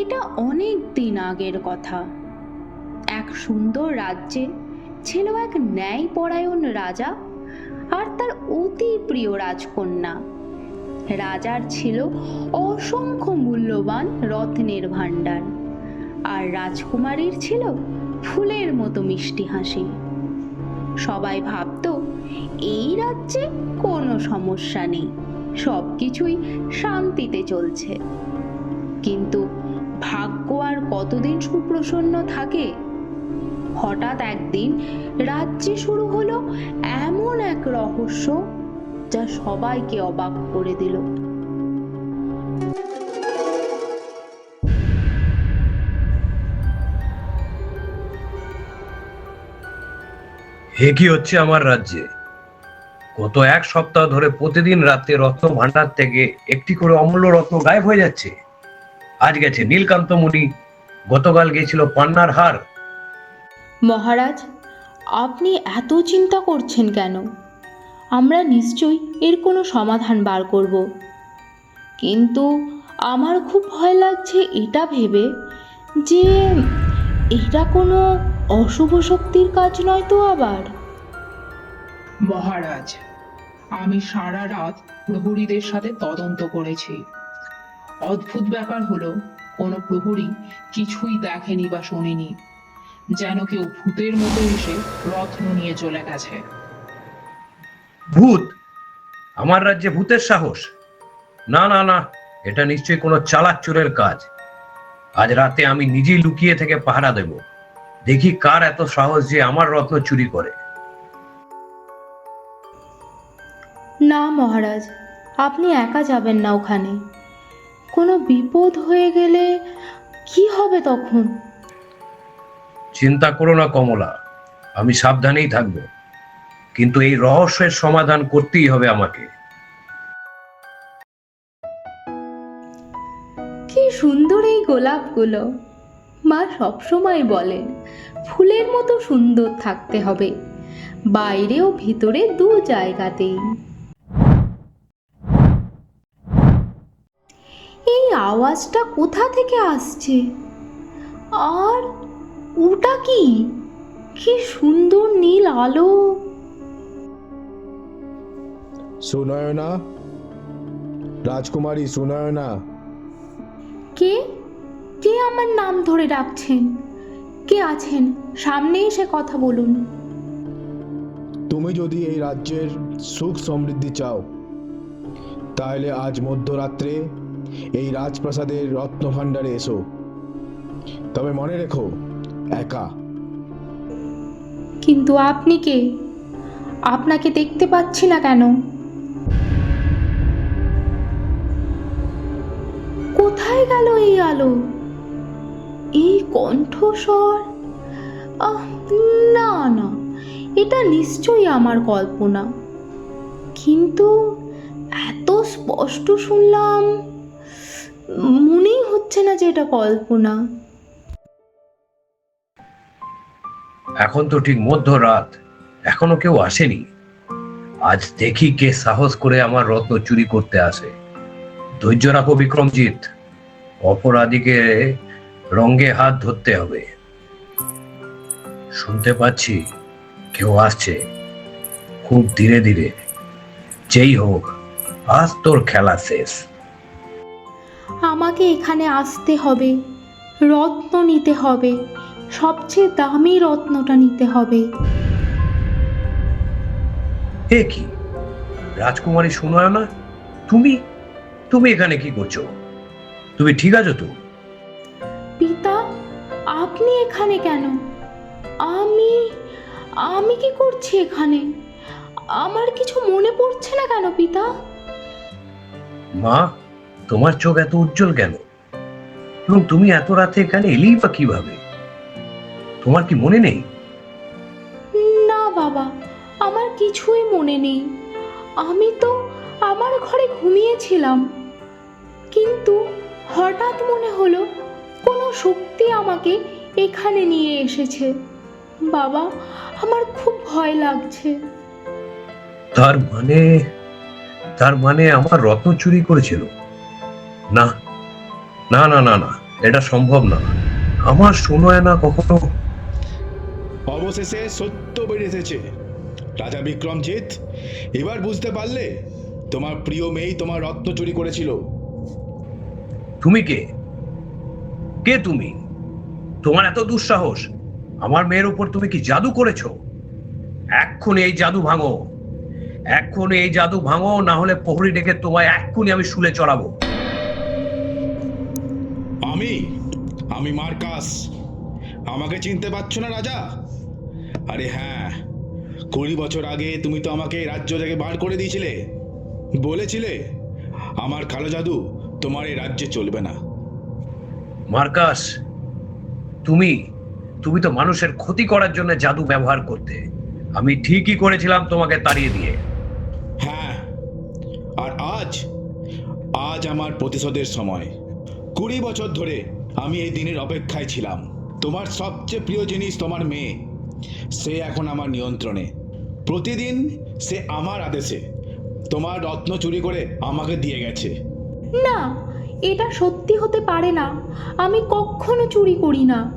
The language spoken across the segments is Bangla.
এটা অনেক দিন আগের কথা। এক সুন্দর রাজ্যে ছিল এক ন্যায়পরায়ণ রাজা আর তার অতি প্রিয় রাজকন্যা। রাজার ছিল অসংখ্য মূল্যবান রত্নের ভাণ্ডার আর রাজকুমারীর ছিল ফুলের মতো মিষ্টি হাসি। সবাই ভাবতো, এই রাজ্যে কোনো সমস্যা নেই সব কিছুই শান্তিতে চলছে। কিন্তু ভাগ্য আর কতদিন সুপ্রসন্ন থাকে? হঠাৎ একদিন রাজ্যে শুরু হলো এমন এক রহস্য যা সবাইকে অবাক করে দিল। হে কি হচ্ছে আমার রাজ্যে? গত এক সপ্তাহ ধরে প্রতিদিন রাতে রত্ন ভান্ডার থেকে একটি করে অমূল্য রত্ন গায়েব হয়ে যাচ্ছে। আজ গেছে নীলকান্ত মুনি। গতকাল গেছিল পান্নার হার। মহারাজ আপনি এত চিন্তা করছেন কেন? আমরা নিশ্চয়ই এর কোনো সমাধান বার করব। কিন্তু আমার খুব ভয় লাগছে এটা ভেবে যে এটা কোনো অশুভ শক্তির কাজ নয় তো আবার? মহারাজ আমি সারা রাত প্রহরীদের সাথে তদন্ত করেছি। অদ্ভুত ব্যাপার হলো কোনো প্রহরী কিছুই দেখেনি বা শোনেনি যেন কেউ ভূতের মতো এসে রত্ন নিয়ে চলে গেছে। ভূত? আমার রাজ্যে ভূতের সাহস? না না না এটা নিশ্চয়ই কোনো চালাক চোরের কাজ। আজ রাতে আমি নিজেই লুকিয়ে থেকে পাহারা দেব। দেখি কার এত সাহস যে আমার রত্ন চুরি করে। না মহারাজ আপনি একা যাবেন না ওখানে। কোনো বিপদ হয়ে গেলে কি হবে তখন? চিন্তা করো না কমলা আমি সাবধানেই থাকব। কিন্তু এই রহস্যের সমাধান করতেই হবে আমাকে। কি সুন্দর এই গোলাপগুলো। মা সবসময় বলেন ফুলের মতো সুন্দর থাকতে হবে। বাইরে ও ভিতরে দু জায়গাতেই এই আওয়াজটা কোথা থেকে আসছে? আর ওটা কি? কি সুন্দর নীল আলো। সুনয়না? রাজকুমারী সুনয়না? কে? কে আমার নাম ধরে ডাকছেন? কে আছেন? সামনে এসে কথা বলুন। তুমি যদি এই রাজ্যের সুখ সমৃদ্ধি চাও তাহলে আজ মধ্যরাত্রে এই রাজপ্রাসাদের রত্নভাণ্ডারে এসো। তবে মনে রেখো, একা। কিন্তু আপনি কে? আপনাকে দেখতে পাচ্ছি না কেন? কোথায় গেল এই আলো? এই কণ্ঠস্বর? না না, এটা নিশ্চয়ই আমার কল্পনা। কিন্তু এত স্পষ্ট শুনলাম মনেই হচ্ছে না যে এটা কল্পনা। এখন তো ঠিক মধ্যরাত। এখনও কেউ আসেনি। আজ দেখি কে সাহস করে আমার রত্ন চুরি করতে আসে। ধৈর্য রাখো বিক্রমজিৎ। অপরাধীকে রঙ্গে হাত ধরতে হবে। শুনতে পাচ্ছি কেউ আসছে। খুব ধীরে ধীরে। যেই হোক, আজ তোর খেলা শেষ। আমাকে এখানে আসতে হবে। রত্ন নিতে হবে। সবচেয়ে দামি রত্নটা নিতে হবে। এ কি? রাজকুমারী শোনায় না তুমি? তুমি এখানে কি করছ? তুমি ঠিক আছো তো? পিতা আপনি এখানে কেন? আমি আমি কি করছি এখানে? আমার কিছু মনে পড়ছে না কেন পিতা? মা তোমার চোখ এত উজ্জ্বল কেন? এবং তুমি এত রাতে এখানে এলেই বা কীভাবে? তোমার কি মনে নেই? না বাবা আমার কিছুই মনে নেই। আমি তো আমার ঘরে ঘুমিয়েছিলাম। কিন্তু হঠাৎ মনে হলো কোনো শক্তি আমাকে এখানে নিয়ে এসেছে। বাবা আমার খুব ভয় লাগছে। তার মানে তার মানে আমার রত্ন চুরি করেছিল। না না না না না এটা সম্ভব না। আমার শোনায় না কখনো অবশেষে সত্য বেরিয়ে এসেছে। রাজা বিক্রমজিৎ এবার বুঝতে পারলে তোমার প্রিয় মেয়ে তোমার রত্ন চুরি করেছিল। তুমি কে? কে তুমি? তোমার এত দুঃসাহস আমার মেয়ের উপর তুমি কি জাদু করেছ? এক্ষুনি এই জাদু ভাঙো। এক্ষুনি এই জাদু ভাঙো না হলে প্রহরী ডেকে তোমায় এক্ষুনি আমি শুলে চড়াবো। আমি আমি মার্কাস। আমাকে চিনতে পারছ না রাজা? আরে হ্যাঁ কুড়ি বছর আগে তুমি তো আমাকে রাজ্য থেকে বার করে দিয়েছিলে। বলেছিলে আমার কালো জাদু তোমার এই রাজ্যে চলবে না। মার্কাস তুমি তুমি তো মানুষের ক্ষতি করার জন্য জাদু ব্যবহার করতে। আমি ঠিকই করেছিলাম তোমাকে তাড়িয়ে দিয়ে। হ্যাঁ আর আজ আজ আমার প্রতিশোধের সময়। কুড়ি বছর ধরে আমি এই দিনের অপেক্ষায় ছিলাম। তোমার সবচেয়ে প্রিয় জিনিস তোমার মেয়ে। সে এখন আমার নিয়ন্ত্রণে। প্রতিদিন সে আমার আদেশে তোমার রত্ন চুরি করে আমাকে দিয়ে গেছে। না এটা সত্যি হতে পারে না। আমি কখনো চুরি করি না।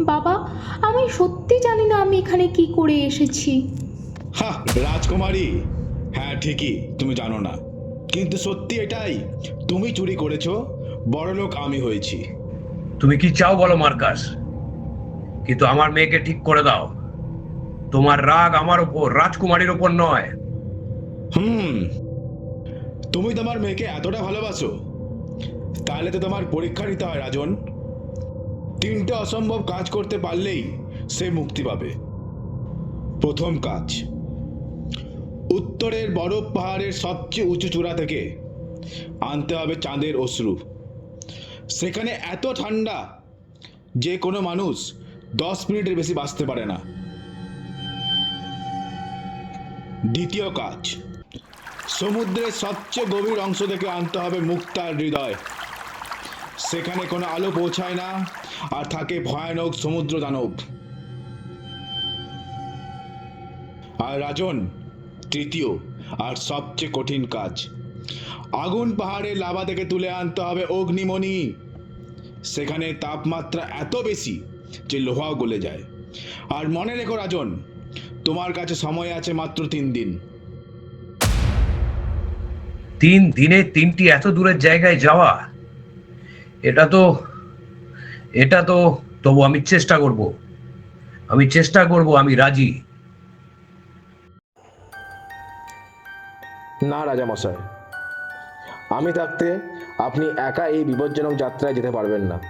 বাবা আমি সত্যি জানি না আমি এখানে কি করে এসেছি। হা রাজকুমারী। হ্যাঁ ঠিকই তুমি জানো না। কিন্তু সত্যি এটাই তুমি চুরি করেছ? বড়লোক আমি হয়েছি। তুমি কি চাও বলো মার্কাস? কিন্তু আমার মেয়েকে ঠিক করে দাও। তোমার রাগ আমার উপর রাজকুমারীর উপর নয়। হুম তুমি তোমার মেয়েকে এতটা ভালোবাসো? তাহলে তো তোমার পরীক্ষা নিতে হয় রাজন। তিনটে অসম্ভব কাজ করতে পারলেই সে মুক্তি পাবে। প্রথম কাজ উত্তরের বরফ পাহাড়ের সবচেয়ে উঁচু চূড়া থেকে আনতে হবে চাঁদের অশ্রু। সেখানে এত ঠান্ডা যে কোনো মানুষ দশ মিনিটের বেশি বাঁচতে পারে না। দ্বিতীয় কাজ, সমুদ্রের সবচেয়ে গভীর অংশ থেকে আনতে হবে মুক্তার হৃদয়। সেখানে কোনো আলো পৌঁছায় না আর থাকে ভয়ানক সমুদ্র দানব। আর রাজন, তৃতীয় আর সবচেয়ে কঠিন কাজ আগুন পাহাড়ের লাভা থেকে তুলে আনতে হবে অগ্নিমণি। সেখানে তাপমাত্রা এত বেশি যে লোহাও গলে যায়। আর মনে রেখো রাজন তোমার কাছে সময় আছে মাত্র তিন দিন। তিন দিনে তিনটি এত দূরের জায়গায় যাওয়া এটা তো এটা তো তবু আমি চেষ্টা করব। আমি চেষ্টা করব আমি রাজি। না রাজামশাই। আমি থাকতে আপনি একা এই বিপজ্জনক যাত্রায় যেতে পারবেন না।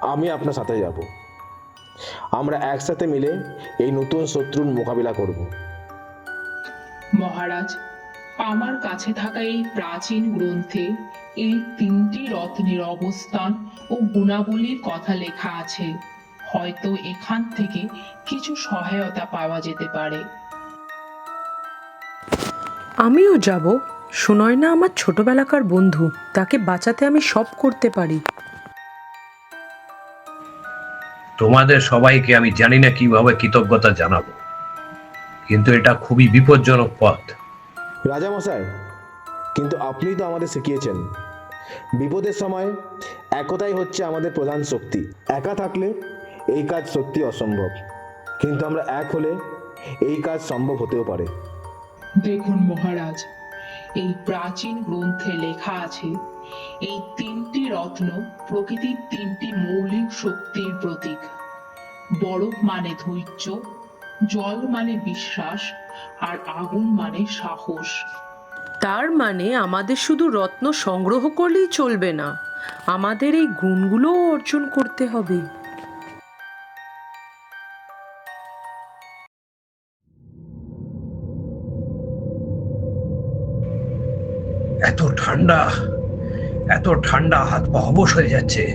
আমি আপনার সাথে যাব। আমরা একসাথে মিলে এই নতুন শত্রুর মোকাবিলা করব। মহারাজ আমার কাছে থাকা এই প্রাচীন গ্রন্থে এই তিনটি রত্নের অবস্থান ও গুণাবলীর কথা লেখা আছে। হয়তো এখান থেকে কিছু সহায়তা পাওয়া যেতে পারে। আমিও যাব। সুনয় না আমার ছোটবেলাকার বন্ধু তাকে বাঁচাতে আমি সব করতে পারি। তোমাদের সবাইকে আমি জানি না কীভাবে কৃতজ্ঞতা জানাব কিন্তু এটা খুবই বিপজ্জনক পথ। রাজামশাই কিন্তু আপনি তো আমাদের শিখিয়েছেন। বিপদের সময় একতাই হচ্ছে আমাদের প্রধান শক্তি। একা থাকলে এই কাজ সত্যি অসম্ভব কিন্তু আমরা এক হলে এই কাজ সম্ভব হতেও পারে। দেখুন মহারাজ এই প্রাচীন গ্রন্থে লেখা আছে, এই তিনটি রত্ন প্রকৃতির তিনটি মৌলিক শক্তির প্রতীক। বরফ মানে ধৈর্য, জল মানে বিশ্বাস, আর আগুন মানে সাহস। তার মানে আমাদের শুধু রত্ন সংগ্রহ করলেই চলবে না, আমাদের এই গুণগুলোও অর্জন করতে হবে। ঠান্ডা, এত ঠান্ডা হাত পা অবশ হয়ে যাচ্ছে।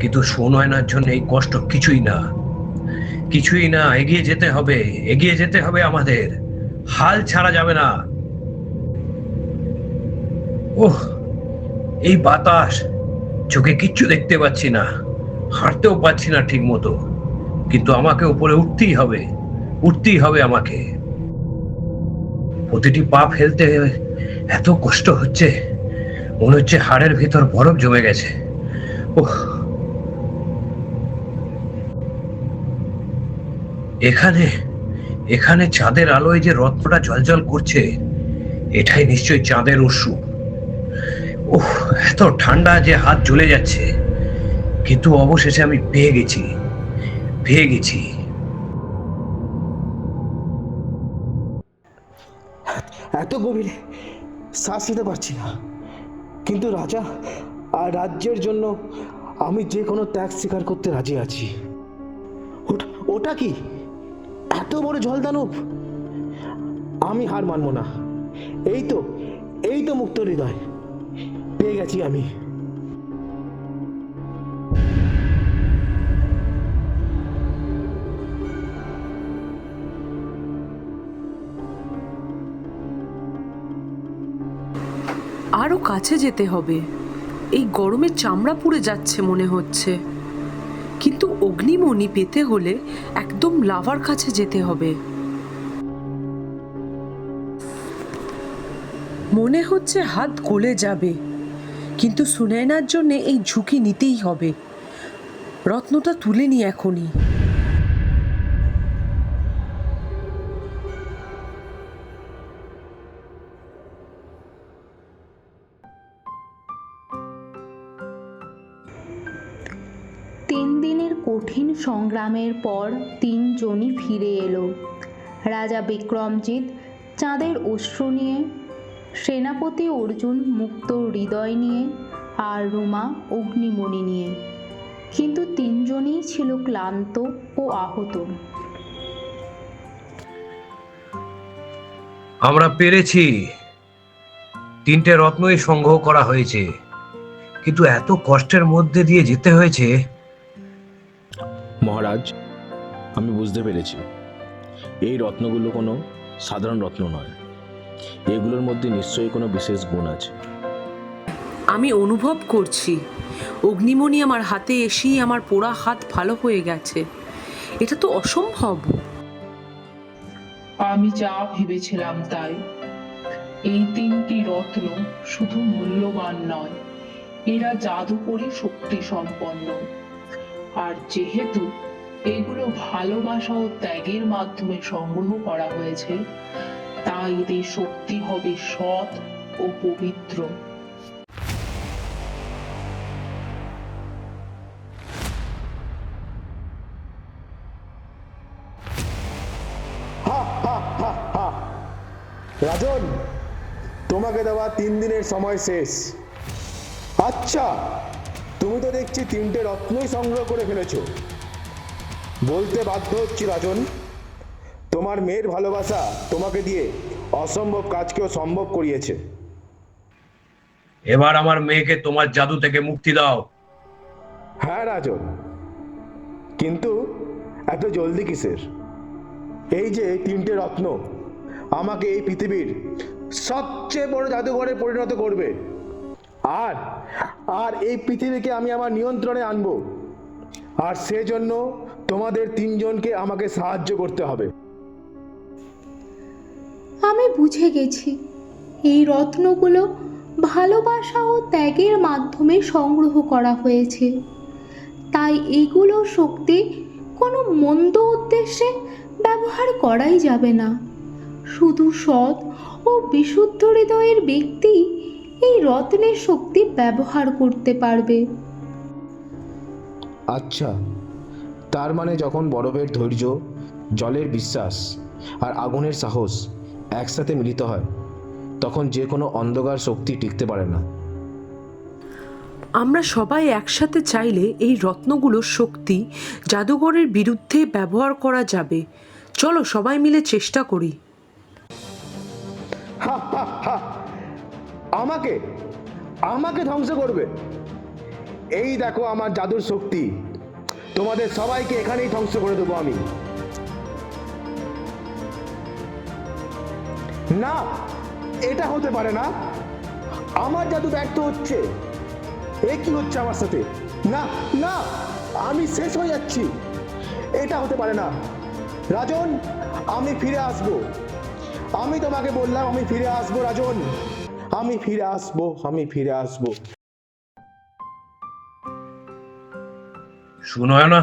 কিন্তু সোনয়নার জন্য এই কষ্ট কিছুই না। কিছুই না, এগিয়ে যেতে হবে, এগিয়ে যেতে হবে আমাদের। হাল ছাড়া যাবে না। ওহ, এই বাতাস, চোখে কিচ্ছু দেখতে পাচ্ছি না। হাঁটতেও পাচ্ছি না ঠিক মতো কিন্তু আমাকে উপরে উঠতেই হবে উঠতেই হবে আমাকে। প্রতিটি পা ফেলতে এত কষ্ট হচ্ছে। মনে হচ্ছে হাড়ের ভিতর বরফ জমে গেছে। ওহ এখানে এখানে চাঁদের আলোয় যে রত্নটা জলজল করছে, এটাই নিশ্চয়ই চাঁদের অশ্রু। ওহ এত ঠান্ডা যে হাত জ্বলে যাচ্ছে। কিন্তু অবশেষে আমি পেয়ে গেছি। পেয়ে গেছি। এত গভীরে শ্বাস নিতে পারছি না। কিন্তু রাজা, আর রাজ্যের জন্য আমি যে কোনো ত্যাগ স্বীকার করতে রাজি আছি। ওটা ওটা কি? এত বড় জলদানব! আমি হার মানব না। এই তো এই তো মুক্ত হৃদয়। পেয়ে গেছি আমি। কাছে যেতে হবে। এই গরমে চামড়া পুড়ে যাচ্ছে মনে হচ্ছে। কিন্তু অগ্নিমণি পেতে হলে একদম লাভার কাছে যেতে হবে। মনে হচ্ছে হাত গলে যাবে। কিন্তু সুনয়নার জন্যে এই ঝুঁকি নিতেই হবে। রত্নটা তুলে নি এখনই। কঠিন সংগ্রামের পর তিনজনই ফিরে এলো। রাজা বিক্রমজিৎ চাঁদের অশ্রু নিয়ে, সেনাপতি অর্জুন মুক্ত হৃদয় নিয়ে আর রুমা অগ্নিমণি নিয়ে। কিন্তু তিনজনেই ছিল ক্লান্ত ও আহত। আমরা পেরেছি। তিনটে রত্নই সংগ্রহ করা হয়েছে। কিন্তু এত কষ্টের মধ্যে দিয়ে যেতে হয়েছে। মহারাজ আমি বুঝতে পেরেছি। এই রত্নগুলো কোনো সাধারণ রত্ন নয়। এগুলোর মধ্যে নিশ্চয়ই কোনো বিশেষ গুণ আছে। আমি অনুভব করছি অগ্নিমণি আমার হাতে এসেই আমার পোড়া হাত ভালো হয়ে গেছে। এটা তো অসম্ভব। আমি যা ভেবেছিলাম তাই। এই তিনটি রত্ন শুধু মূল্যবান নয় এরা জাদুকরী শক্তি সম্পন্ন। আর যেহেতু এগুলো ভালোবাসা ও ত্যাগের মাধ্যমে সংগ্রহ করা হয়েছে, তাই এদের শক্তি হবে সৎ ও পবিত্র। রাজন, তোমাকে দেওয়া তিন দিনের সময় শেষ। আচ্ছা তুমি তো দেখছি তিনটে রত্নই সংগ্রহ করে ফেলেছো। বলতে বাধ্য হচ্ছি রাজন। তোমার মেয়ের ভালোবাসা তোমাকে দিয়ে অসম্ভব কাজকেও সম্ভব করিয়েছে। এবার আমার মেয়েকে তোমার জাদু থেকে মুক্তি দাও। হ্যাঁ রাজন। কিন্তু এত জলদি কিসের? এই যে তিনটে রত্ন আমাকে এই পৃথিবীর সবচেয়ে বড় জাদুঘরে পরিণত করবে। আর আর এই পৃথিবীকে আমি আমার নিয়ন্ত্রণে আনব। আর সেজন্য তোমাদের তিনজনকে আমাকে সাহায্য করতে হবে। আমি বুঝে গেছি। এই রত্নগুলো ভালোবাসা ও ত্যাগের মাধ্যমে সংগ্রহ করা হয়েছে। তাই এগুলো শক্তি কোনো মন্দ উদ্দেশ্যে ব্যবহার করাই যাবে না। শুধু সৎ ও বিশুদ্ধ হৃদয়ের ব্যক্তি এই রত্নের শক্তি ব্যবহার করতে পারবে। আচ্ছা তার মানে যখন বরফের ধৈর্য জলের বিশ্বাস আর আগুনের সাহস একসাথে মিলিত হয় তখন যে কোনো অন্ধকার শক্তি টিকতে পারে না। আমরা সবাই একসাথে চাইলে এই রত্নগুলোর শক্তি জাদুঘরের বিরুদ্ধে ব্যবহার করা যাবে। চলো সবাই মিলে চেষ্টা করি। আমাকে আমাকে ধ্বংস করবে। এই দেখো আমার জাদুর শক্তি। তোমাদের সবাইকে এখানেই ধ্বংস করে দেবো আমি। না, এটা হতে পারে না। আমার জাদু ব্যর্থ হচ্ছে। এ কি হচ্ছে আমার সাথে? না না, আমি শেষ হয়ে যাচ্ছি। এটা হতে পারে না। রাজন, আমি ফিরে আসব। আমি তোমাকে বললাম আমি ফিরে আসব, রাজন। আমি ফিরে আসব আমি ফিরে আসব। সুনয়না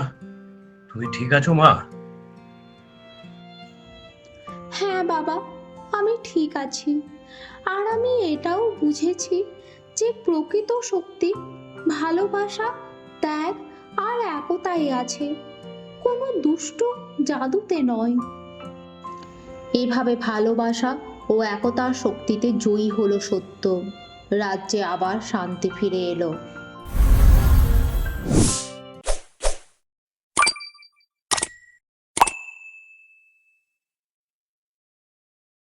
তুমি ঠিক আছো মা? হ্যাঁ বাবা আমি ঠিক আছি। আর আমি এটাও বুঝেছি যে প্রকৃত শক্তি ভালোবাসা ত্যাগ আর একতাই আছে। কোনো দুষ্ট জাদুতে নয়। এভাবে ভালোবাসা ও একতার শক্তিতে জয়ী হলো সত্য। রাজ্যে আবার শান্তি ফিরে এলো।